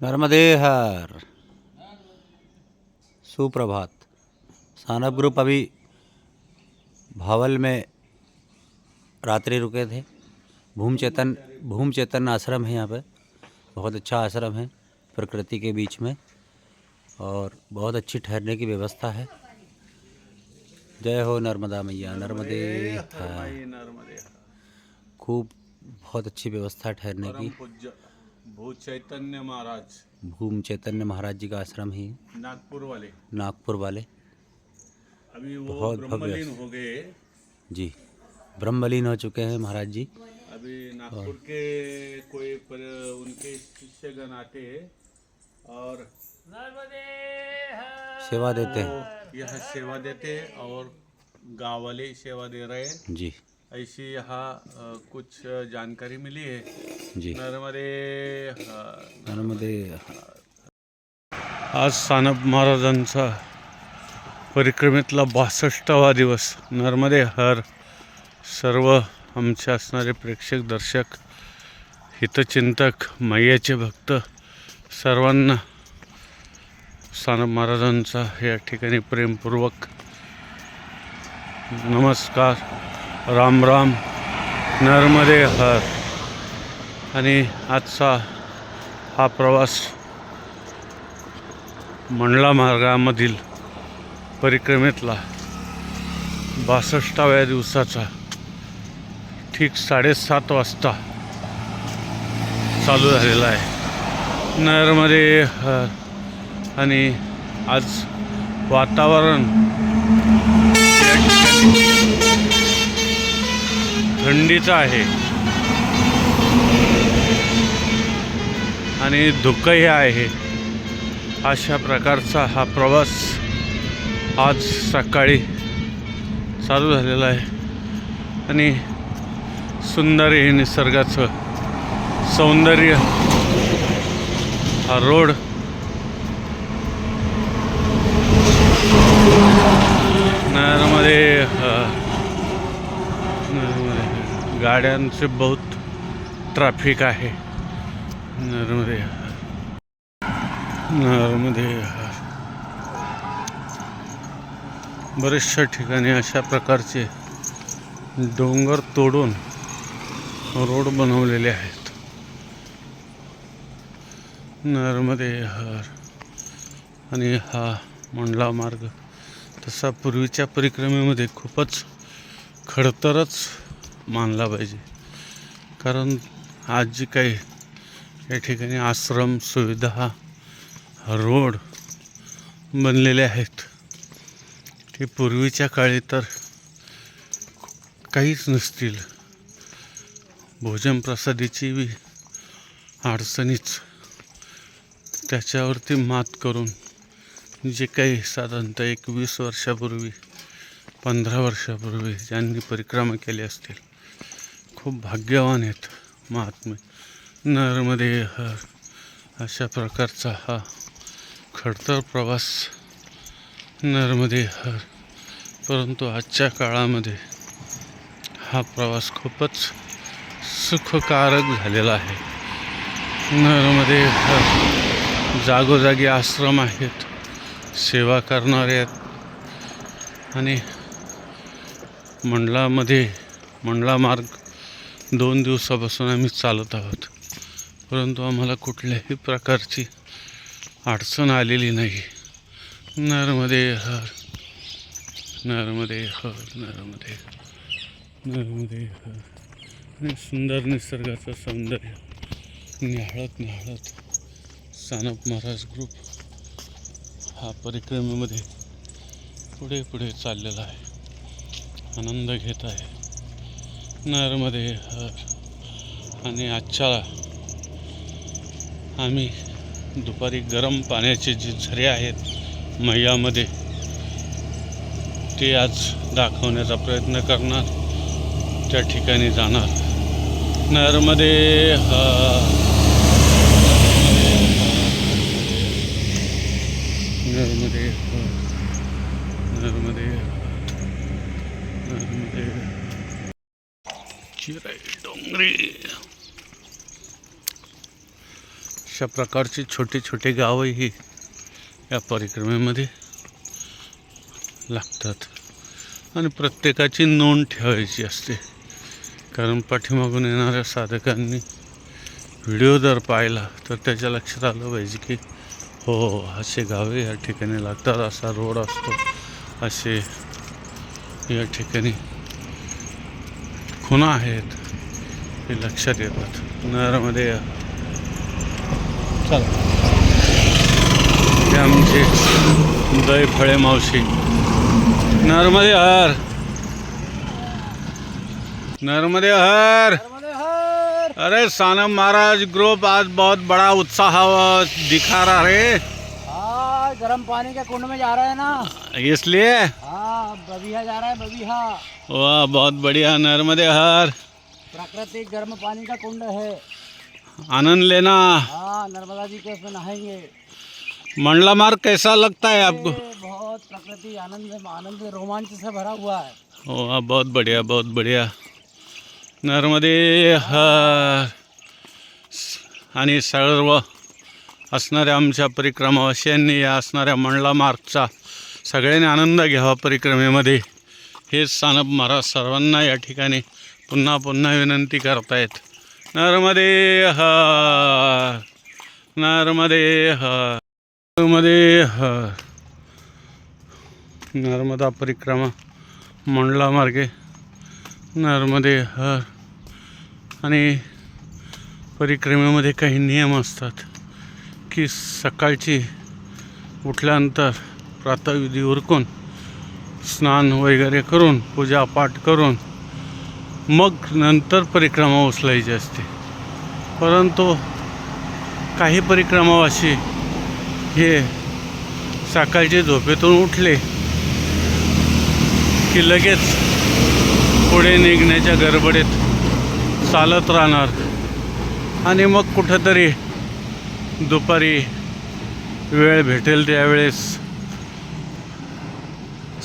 नर्मदे हर सुप्रभात। सानप ग्रुप अभी भावल में रात्रि रुके थे। भूम चेतन भूम चेतन आश्रम है यहाँ पे। बहुत अच्छा आश्रम है प्रकृति के बीच में। और बहुत अच्छी ठहरने की व्यवस्था है। जय हो नर्मदा मैया नर्मदे हर खूब बहुत अच्छी व्यवस्था ठहरने की। भू चैतन्य महाराज। भूम चैतन्य महाराज जी का आश्रम ही नागपुर वाले नागपुर वाले अभी वो बहुत भव्य। ब्रह्मलीन हो गए। जी ब्रह्मलीन हो चुके हैं महाराज जी। अभी नागपुर के कोई पर उनके शिष्यगण आते हैं और सेवा देते हैं। यह सेवा देते हैं और गाँव वाले सेवा दे रहे हैं। जी। ऐसी यहाँ अ, कुछ जानकारी मिली है जी नर्मदे. नर्मदे आज सानप महाराजांचा परिक्रमेतला बासष्टावा दिवस नर्मदे हर सर्व आमचे असणारे प्रेक्षक दर्शक हितचिंतक मैयाचे भक्त सर्वांना सानप महाराजांचा या ठिकाणी प्रेमपूर्वक नमस्कार राम राम. नर्मदे हर. आणि आजचा हा प्रवास मंडला मार्गामधील परिक्रमेतला बासष्टाव्या दिवसाचा ठीक साडेसात वाजता चालू झालेला आहे. नर्मदे हर. आणि आज वातावरण थंडीचं आहे. आणि धुकंही आहे. अशा प्रकारचा हा प्रवास आज सकाळी चालू झालेला आहे. आणि सुंदर हे निसर्गाचं सौंदर्य हा रोड. नगरमध्ये गाड्यांचे बहुत ट्रॅफिक आहे. नगरमध्ये नगरमध्ये बरेचशा ठिकाणी अशा प्रकारचे डोंगर तोडून रोड बनवलेले आहेत. नर्मदे हर. आणि हा मंडला मार्ग तसा पूर्वीच्या परिक्रमेमध्ये खूपच खडतरच मानला पाहिजे. कारण आज जी काही या ठिकाणी आश्रम सुविधा रोड बनलेले आहेत ते पूर्वीच्या काळी तर काहीच नसतील. भोजन प्रसादीची बी अडचणीच. त्याच्यावरती मात करून जे काही साधारणतः एक वीस वर्षापूर्वी पंधरा वर्षापूर्वी ज्यांनी परिक्रमा केली असतील खूप भाग्यवान आहेत महात्मे. नरमध्ये हर अशा प्रकारचा हा खडतर प्रवास नरमध्ये हर परंतु आजच्या काळामध्ये हा प्रवास खूपच सुखकारक झालेला आहे. नरमध्ये हर जागोजागी आश्रम आहेत सेवा करणारे आहेत आणि मंडळामध्ये मंडळा मार्ग दोन दिवसापासून आम्ही चालत आहोत. परंतु आम्हाला कुठल्याही प्रकारची अडचण आलेली नाही. नरमध्ये हर नरमध्ये हर नरमध्ये नरमध्ये हर. आणि सुंदर निसर्गाचं सौंदर्य. निहाळत निहाळत सानप महाराज ग्रुप हा परिक्रमेमध्ये पुढे पुढे चाललेला आहे. आनंद घेत आहे. नरमध्ये हर आणि आजच्या आम्ही दुपारी गरम पाण्याचे जे झरे आहेत मैयामध्ये ते आज दाखवण्याचा प्रयत्न करणार त्या ठिकाणी जाणार. नरमध्ये हर नर्मदे नर्मदे नर्मदे डोंगरी अशा प्रकारची छोटे छोटे गावंही या परिक्रमेमध्ये लागतात. आणि प्रत्येकाची नोंद ठेवायची असते. कारण पाठीमागून येणाऱ्या साधकांनी व्हिडिओ जर पाहिला तर त्याच्या लक्षात आलं पाहिजे की हो असे गावे या ठिकाणी लागतात असा रोड असतो असे या ठिकाणी खुणा आहेत हे लक्षात येतात. नगरामध्ये चला. आमचे दय फळे मावशी. नर्मदे हर नर्मदे हर अरे सानम महाराज ग्रुप आज बहुत बड़ा उत्साह दिखा रहा है. हाँ गर्म पानी के कुंड में जा रहे हैं ना। इसलिए? हाँ। बबिहा जा रहा है बबिहा वाह बहुत बढ़िया नर्मदे हर। प्राकृतिक गर्म पानी का कुंड है। आनंद लेना। हाँ नर्मदा जी के उसमें नहाएंगे। मंडला मार्ग कैसा लगता है आपको? बहुत प्रकृति आनंद आनंद रोमांच से भरा हुआ है। वाह बहुत बढ़िया बहुत बढ़िया। नर्मदे हर। आणि सर्व असणाऱ्या आमच्या परिक्रमावासियांनी या असणाऱ्या मंडला मार्गचा सगळ्यांनी आनंद घ्यावा परिक्रमेमध्ये. हे सानप महाराज सर्वांना या ठिकाणी पुन्हा पुन्हा विनंती करतायत. नर्मदे हर नर्मदे हर नर्मदे हर. नर्मदा परिक्रमा मंडला मार्गे. नर्मदे हर. आणि परिक्रमेमध्ये काही नियम असतात की सकाळची उठल्यानंतर प्रातविधी उरकून स्नान वगैरे करून पूजापाठ करून मग नंतर परिक्रमा उचलायची असते. परंतु काही परिक्रमावाशी हे सकाळचे झोपेतून उठले की लगेच पुढे निघण्याच्या गडबडीत चालत राहणार. आणि मग कुठंतरी दुपारी वेळ भेटेल त्यावेळेस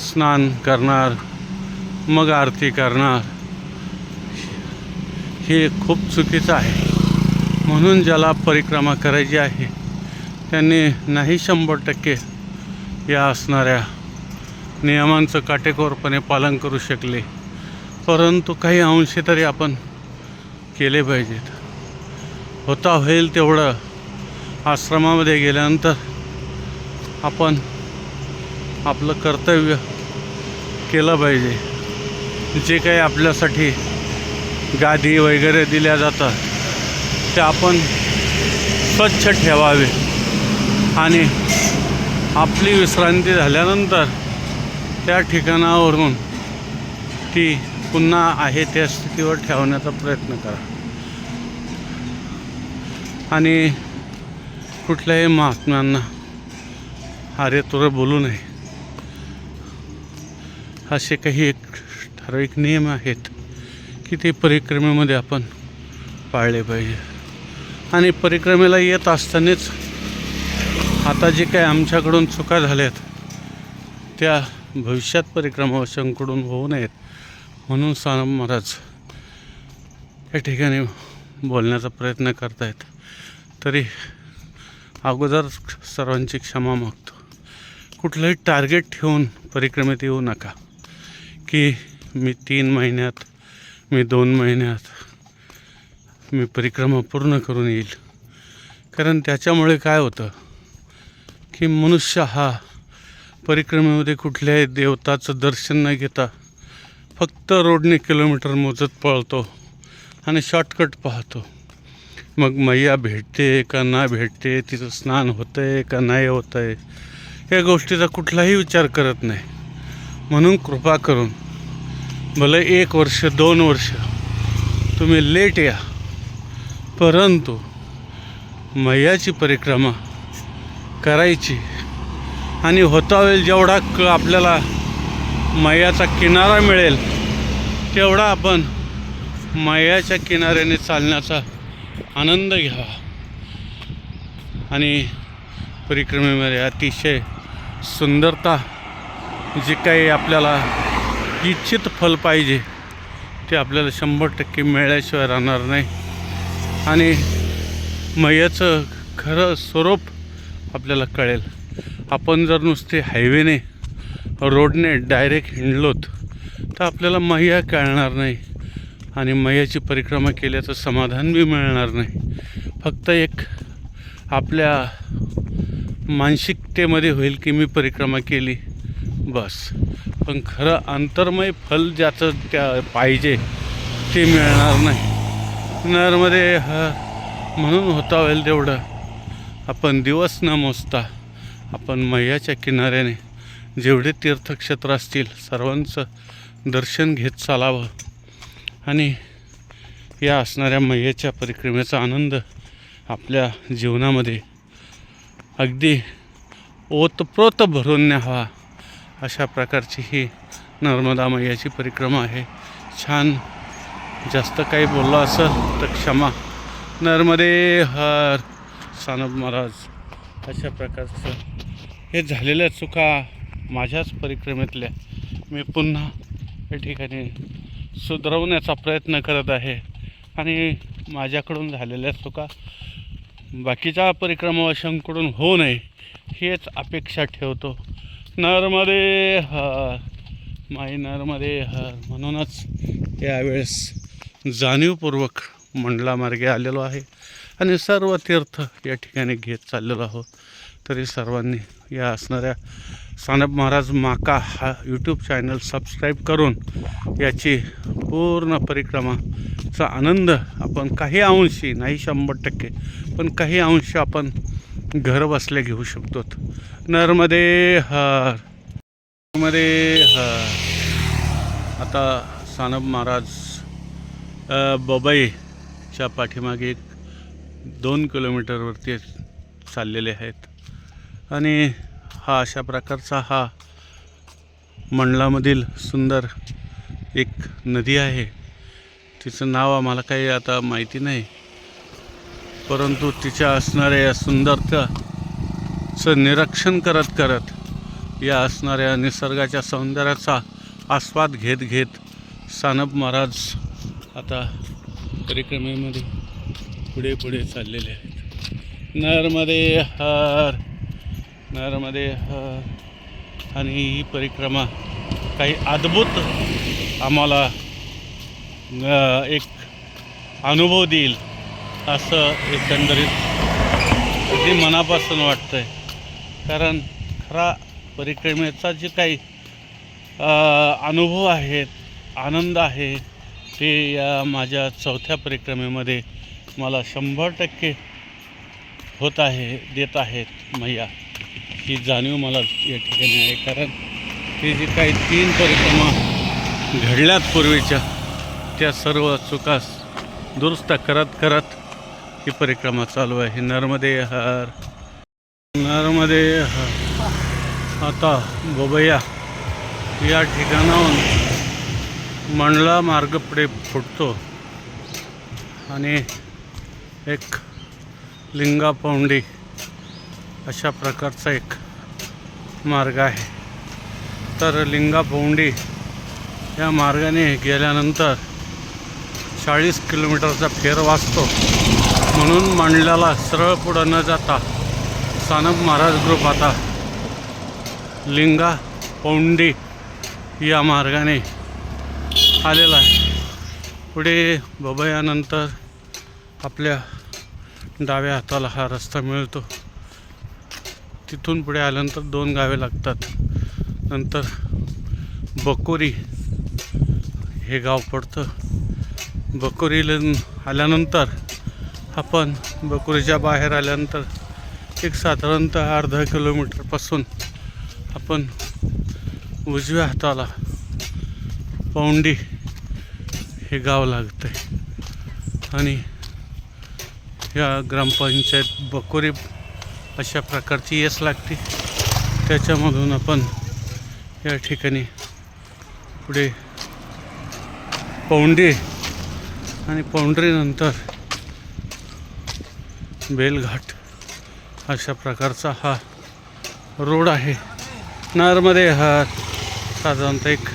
स्नान करणार मग आरती करणार हे खूप चुकीचं आहे. म्हणून ज्याला परिक्रमा करायची आहे त्यांनी नाही शंभर टक्के या असणाऱ्या नियमांचं काटेकोरपणे पालन करू शकले. परंतु काही अंशी तरी आपण केले पाहिजेत. होता होईल तेवढं आश्रमामध्ये गेल्यानंतर आपण आपलं कर्तव्य केलं पाहिजे. जे काही आपल्यासाठी गादी वगैरे दिल्या जातात ते आपण स्वच्छ ठेवावे. आणि आपली विश्रांती झाल्यानंतर त्या ठिकाणावरून ती पुन्हा आहे त्या स्थितीवर ठेवण्याचा प्रयत्न करा. आणि कुठल्याही महात्म्यांना अरे तुरं बोलू नये. असे काही एक ठराविक नियम आहेत की ते परिक्रमेमध्ये आपण पाळले पाहिजे. आणि परिक्रमेला येत असतानाच आता जे काही आमच्याकडून चुका झाल्यात त्या भविष्यात परिक्रमावशांकडून होऊ नयेत म्हणून सानप महाराज या ठिकाणी बोलण्याचा प्रयत्न करतायत. तरी अगोदर सर्वांची क्षमा मागतो. कुठलंही टार्गेट ठेवून परिक्रमेत येऊ नका. की मी तीन महिन्यात मी दोन महिन्यात मी परिक्रमा पूर्ण करून येईल. कारण त्याच्यामुळे काय होतं की मनुष्य हा परिक्रमेमध्ये कुठल्याही देवताचं दर्शन न घेता फक्त रोडने किलोमीटर मोजत पळतो आणि शॉर्टकट पाहतो. मग मैया भेटते का ना भेटते तिचं स्नान होतं आहे का नाही होतं आहे या गोष्टीचा कुठलाही विचार करत नाही. म्हणून कृपा करून भले एक वर्ष दोन वर्ष तुम्ही लेट या परंतु मैयाची परिक्रमा करायची आणि होता होईल जेवढा क आपल्याला मैयाचा किनारा मिळेल तेवढा आपण मैयाच्या किनाऱ्याने चालण्याचा आनंद घ्यावा आणि परिक्रमेमध्ये अतिशय सुंदरता जी काही आपल्याला इच्छित फल पाहिजे. ते आपल्याला शंभर टक्के मिळाल्याशिवाय राहणार नाही. आणि मैयाचं खरं स्वरूप आपल्याला कळेल. आपण जर नुसते हायवेने रोडने डायरेक्ट हिंडलोत तर आपल्याला मैया कळणार नाही. आणि मैयाची परिक्रमा केल्याचं समाधान बी मिळणार नाही. फक्त एक आपल्या मानसिकतेमध्ये होईल की मी परिक्रमा केली. बस. पण खरं अंतर्मय फल ज्याचं त्या पाहिजे ते मिळणार नाही. नरमध्ये ह म्हणून होता होईल तेवढं. आपण दिवस न मोजता आपण मैयाच्या किनाऱ्याने जेवढे तीर्थक्षेत्र असतील सर्वांचं दर्शन घेत चालावं. आणि या असणाऱ्या मैयाच्या परिक्रमेचा आनंद आपल्या जीवनामध्ये अगदी ओतप्रोत भरून न्यावा. अशा प्रकारची ही नर्मदा मैयाची परिक्रमा आहे. छान जास्त काही बोललो असेल तर क्षमा. नर्मदे हर सानब महाराज. अशा प्रकारचं हे झालेल्या चुका माझ्याच परिक्रमेतल्या मी पुन्हा या ठिकाणी सुधारवण्याचा प्रयत्न करत आहे आणि माझ्याकडून झालेल्या चुका बाकीच्या परिक्रमावाशांकडून होऊ नये हेच अपेक्षा ठेवतो. नर्मदे हर माई नर्मदे हर. म्हणूनच यावेळेस जाणीवपूर्वक मंडलामार्गे आलेलो आहे आणि सर्व तीर्थ या ठिकाणी घेत चाललेलो आहोत. तरी सर्वांनी या असणाऱ्या सानप महाराज माका हा यूट्यूब चॅनल सबस्क्राईब करून याची पूर्ण परिक्रमाचा आनंद आपण काही अंशी नाही शंभर टक्के पण काही अंश आपण घर बसल्या घेऊ शकतो. नर्मदे हर नर्मदे हर. आता सानब महाराज बबईच्या पाठीमागे एक दोन किलोमीटरवरती चाललेले आहेत. आणि हा अशा प्रकारचा हा मंडलामधील सुंदर एक नदी आहे. तिचं नाव आम्हाला काही आता माहिती नाही. परंतु तिच्या असणाऱ्या या सुंदरतेचं निरीक्षण करत करत या असणाऱ्या निसर्गाच्या सौंदर्याचा आस्वाद घेत घेत सानप महाराज आता परिक्रमेमध्ये पुढे पुढे चाललेले आहेत. नर्मदे हर नर्मदे हर. आणि ही परिक्रमा काही अद्भुत आम्हाला एक अनुभव देईल. असं एकंदरीत अगदी मनापासून वाटतं आहे कारण खरा परिक्रमेचा जे काही अनुभव आहेत आनंद आहे ते या माझ्या चौथ्या परिक्रमेमध्ये मला शंभर टक्के होत आहे देत आहेत मैया. ही जाणीव मला या ठिकाणी आहे. कारण ते जे काही तीन परिक्रमा घडल्यात पूर्वीच्या त्या सर्व चुकास दुरुस्त करत करत ही परिक्रमा चालू आहे. नर्मदे हर नर्मदे हर आता बोबया या ठिकाणाहून मंडला मार्ग पुढे फुटतो. आणि एक लिंगा पौंडी अशा प्रकारचा एक मार्ग आहे. तर लिंगा पौंडी या मार्गाने गेल्यानंतर चाळीस किलोमीटरचा फेर वाचतो. म्हणून मांडल्याला सरळ पुढं न जाता सानप महाराज ग्रुप आता लिंगा पौंडी या मार्गाने आलेला आहे. पुढे बबयानंतर आपल्या डाव्या हाताला हा रस्ता मिळतो. तिथून पुढे आल्यानंतर दोन गावे लागतात. नंतर बकोरी हे गाव पडतं. बकोरीला आल्यानंतर आपण बकुरीच्या बाहेर आल्यानंतर एक साधारणतः अर्धा किलोमीटरपासून आपण उजव्या हाताला पौंडी हे गाव लागतं आहे आणि या ग्रामपंचायत बकोरी अशा प्रकारची येस लागते. त्याच्यामधून आपण या ठिकाणी पुढे पौंडी आणि पौंडरीनंतर बेलघाट अशा प्रकारचा हा रोड आहे. नारमध्ये हा साधारणतः एक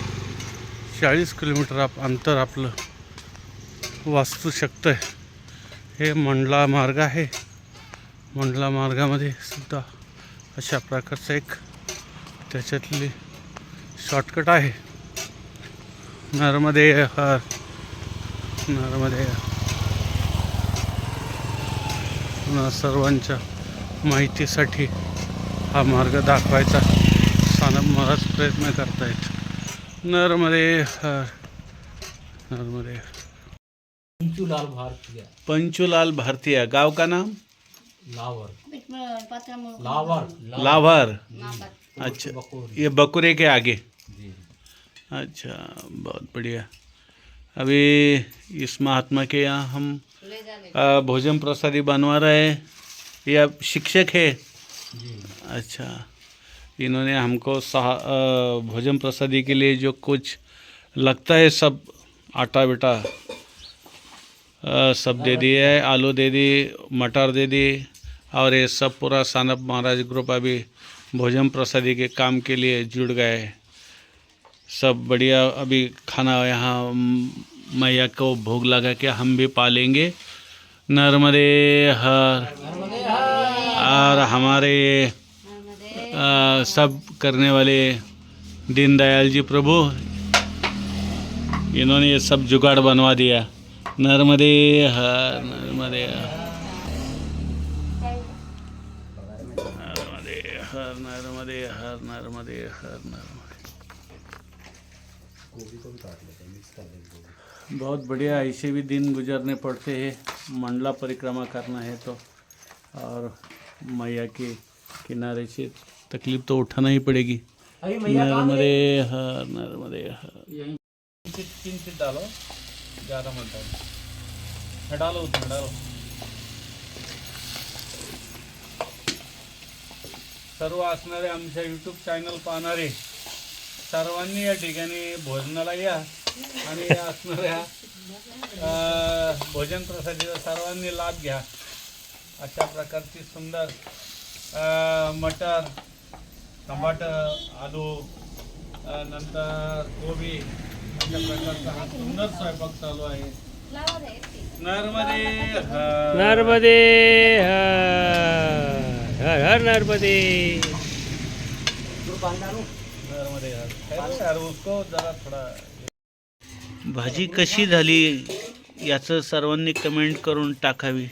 चाळीस किलोमीटर आप अंतर आपलं वाचू शकतं हे मंडला मार्ग आहे. मंडला मार्गामध्ये सुद्धा अशा प्रकारचं एक त्याच्यातली शॉर्टकट आहे. नर्मदे हर नर्मदे हर. पुन्हा सर्वांच्या माहितीसाठी हा मार्ग दाखवायचा. सानप महाराज प्रयत्न करतायत. नर्मदे हर नर्मदे. हर. पंचूलाल भारतीय. पंचूलाल भारतीय. गाव का नाम? लावर. लावर. लाभार मापत अच्छा. ये बकुरे के आगे. जी. अच्छा बहुत बढ़िया. अभी इस महात्मा के यहाँ हम भोजन प्रसादी बनवा रहे हैं। ये शिक्षक है। अच्छा इन्होंने हमको सहा भोजन प्रसादी के लिए जो कुछ लगता है सब आटा बेटा सब दे दिए है आलू दे दी मटर दे दी और ये सब पूरा सानप महाराज ग्रुप अभी भोजन प्रसादी के काम के लिए जुड़ गए। सब बढ़िया अभी खाना यहाँ मैया को भोग लगा के हम भी पालेंगे। नर्मदे हर। और हमारे आ, सब करने वाले दीनदयाल जी प्रभु इन्होंने ये सब जुगाड़ बनवा दिया। नर्मदे हर नर्मदे हर। नर्मदे हर नर्मदे हर नर्मदे हर नर्मदे। बहुत बढ़िया ऐसे भी दिन गुजरने पड़ते हैं मंडला परिक्रमा करना है तो और मैया के किनारे से तकलीफ तो उठाना ही पड़ेगी। नर्मदे हर नर्मदे हर। किंचित डालो ज़्यादा मत डालो। डालो सर्व असणारे आमच्या यूट्यूब चॅनल पाहणारे सर्वांनी या ठिकाणी भोजनाला या. आणि असणाऱ्या भोजन प्रसादीचा सर्वांनी लाभ घ्या अशा प्रकारची सुंदर अ, मटर टमाटर आलू नंतर गोबी अशा प्रकारचा हा सुंदर स्वयंपाक चालू आहे नर्मदे. नर्मदे हर हर नर्मदे नर्मदे हर. उसको जरा थोडा भाजी कशी झाली याचं सर्वांनी कमेंट करून टाकावी.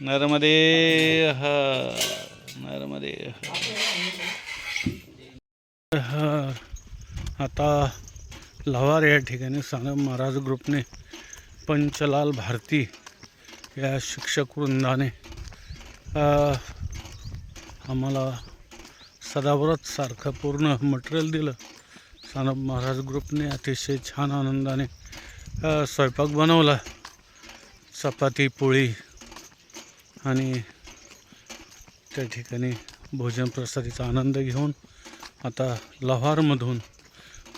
नर्मदे हा नर्मदे हा. आता लवार या ठिकाणी सांगा महाराज ग्रुपने पंचलाल भारती या शिक्षक वृंदाने आम्हाला सदावरच सारखं पूर्ण मटेरियल दिलं. सानप महाराज ग्रुपने अतिशय छान आनंदाने स्वयंपाक बनवला. चपाती पोळी आणि त्या ठिकाणी भोजन प्रसादीचा आनंद घेऊन आता लव्हारमधून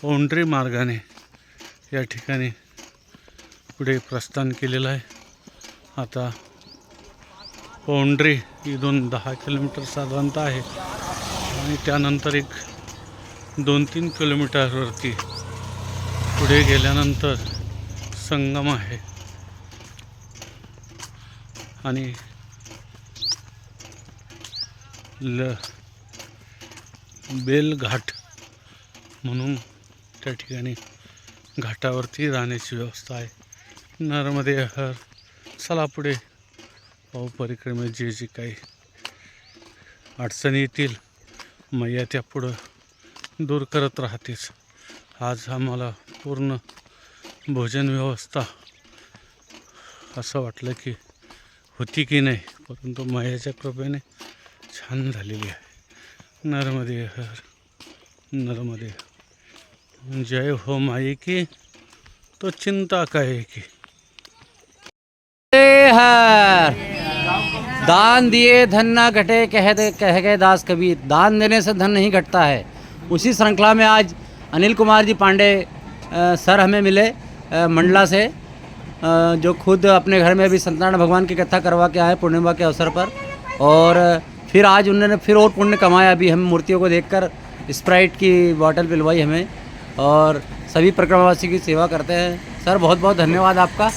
पौंड्री मार्गाने या ठिकाणी पुढे प्रस्थान केलेलं आहे. आता पौंड्री इथून दहा किलोमीटर साधारणतः आहे आणि त्यानंतर एक दोन तीन किलोमीटरवरती पुढे गेल्यानंतर संगम आहे. आणि ल बेलघाट म्हणून त्या ठिकाणी घाटावरती राहण्याची व्यवस्था आहे. नर्मदे हर चला पुढे. पाहू जे जे काही अडचणी येतील मैया त्या पुढं दूर करत राहतेच आज आम्हाला पूर्ण भोजन व्यवस्था असं वाटलं की होती की नाही, परंतु मैयाच्या कृपेने छान झालेली आहे. नर्मदे हर नर्मदे. जय हो माई की तो चिंता का काय की? हर दान दिए धन ना घटे, कह दे, कह गए दास कबीर। दान देने से धन नहीं घटता है। उसी श्रृंखला में आज अनिल कुमार जी पांडे सर हमें मिले मंडला से जो खुद अपने घर में भी सत्यनारायण भगवान की कथा करवा के आए पूर्णिमा के अवसर पर। और फिर आज उन्होंने फिर और पुण्य कमाया। अभी हम मूर्तियों को देखकर स्प्राइट की बॉटल पिलवाई हमें। और सभी परिक्रमावासी की सेवा करते हैं। सर बहुत बहुत धन्यवाद आपका।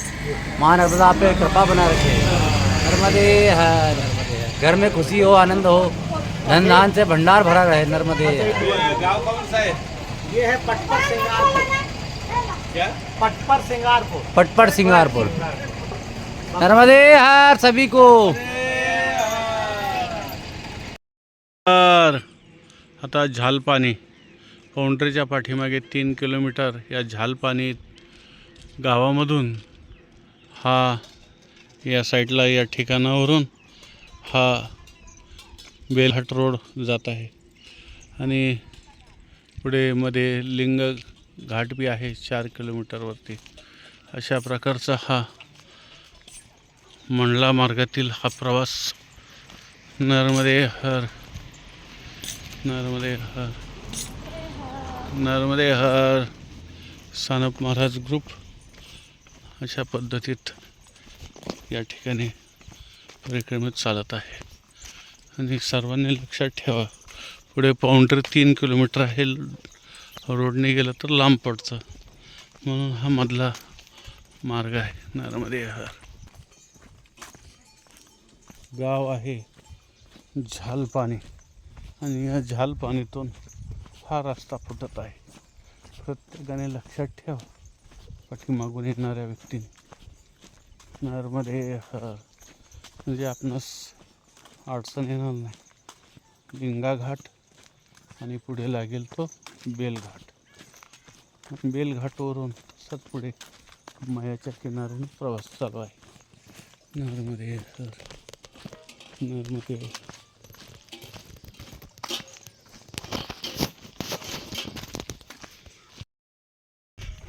माँ नर्मदा आप कृपा बना रखे घर में खुशी हो, आनंद हो। धन धान से भंडार भरा रहे नर्मदे. गाँव कौन सा है ये है पटपर सिंगारपुर। क्या? पटपर सिंगारपुर। पटपट सिंगारपुर। नर्मदे हर सभी को। आता झालपाणी पाऊंड्रीच्या पाठीमागे तीन किलोमीटर या झालपाणी गावामधून हा या साईडला या ठिकाणावरून हा बेलहट रोड जात आहे. आणि पुढे मध्ये लिंग घाट बी आहे चार किलोमीटरवरती अशा प्रकारचा हा मंडला मार्गातील हा प्रवास नर्मदे हर नर्मदे हर नर्मदे हर सानप महाराज ग्रुप अशा पद्धतीत या ठिकाणी परिक्रमेत चालत आहे. आणि सर्वांनी लक्षात ठेवा. पुढे पाऊंडर तीन किलोमीटर आहे. रोडने गेलं तर लांब पडतं. म्हणून हा मधला मार्ग आहे. नर्मदे गाव आहे झालपाणी. आणि या झालपाणीतून हा रस्ता फुटत आहे. प्रत्येकाने लक्षात ठेवा. पाठीमागून येणाऱ्या व्यक्तीने. नर्मदे म्हणजे आपणास अडचण येणार नाही. लिंगा घाट आणि पुढे लागेल तो बेलघाट बेलघाटवरून तसंच पुढे मयाच्या किनाऱ्याने प्रवास चालू आहे. नर्मदे हर नर्मदे.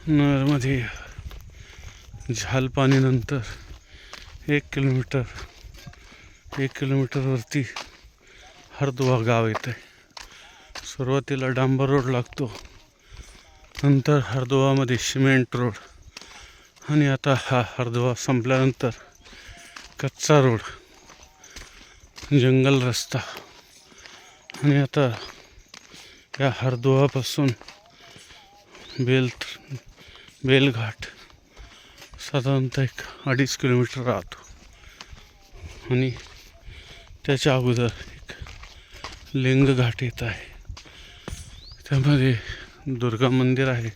नर्मदे झालपाणीनंतर एक किलोमीटर एक किलोमीटरवरती हरदुवा गाव येतं. आहे सुरुवातीला डांबर रोड लागतो. नंतर हरदुवामध्ये सिमेंट रोड आणि आता हा हरदुवा संपल्यानंतर कच्चा रोड जंगल रस्ता आणि आता या हरदुवापासून बेल बेलघाट साधारणतः एक अडीच किलोमीटर राहतो. आणि त्याच्या अगोदर एक लिंगघाट येत आहे. त्यामध्ये दुर्गा मंदिर आहे.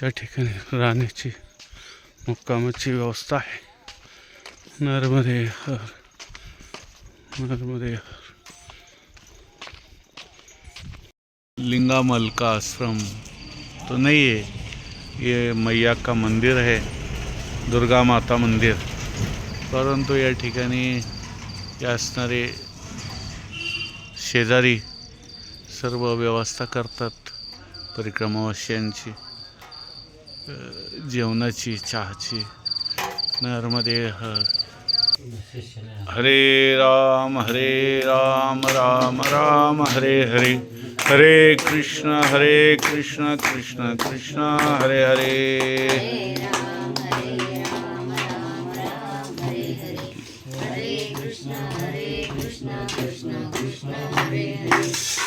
त्या ठिकाणी राहण्याची मुक्कामाची व्यवस्था आहे. नर्मदे हर नर्मदे हर. लिंगामल का आश्रम तो नहीं है. ये मैया का मंदिर है दुर्गा माता मंदिर. परंतु या ठिकाणी हे असणारे शेजारी सर्व व्यवस्था करतात परिक्रमावासियांची जेवणाची चहाची. नरमध्ये हरे राम हरे राम राम राम हरे हरे. हरे कृष्ण हरे कृष्ण कृष्ण कृष्ण हरे हरे.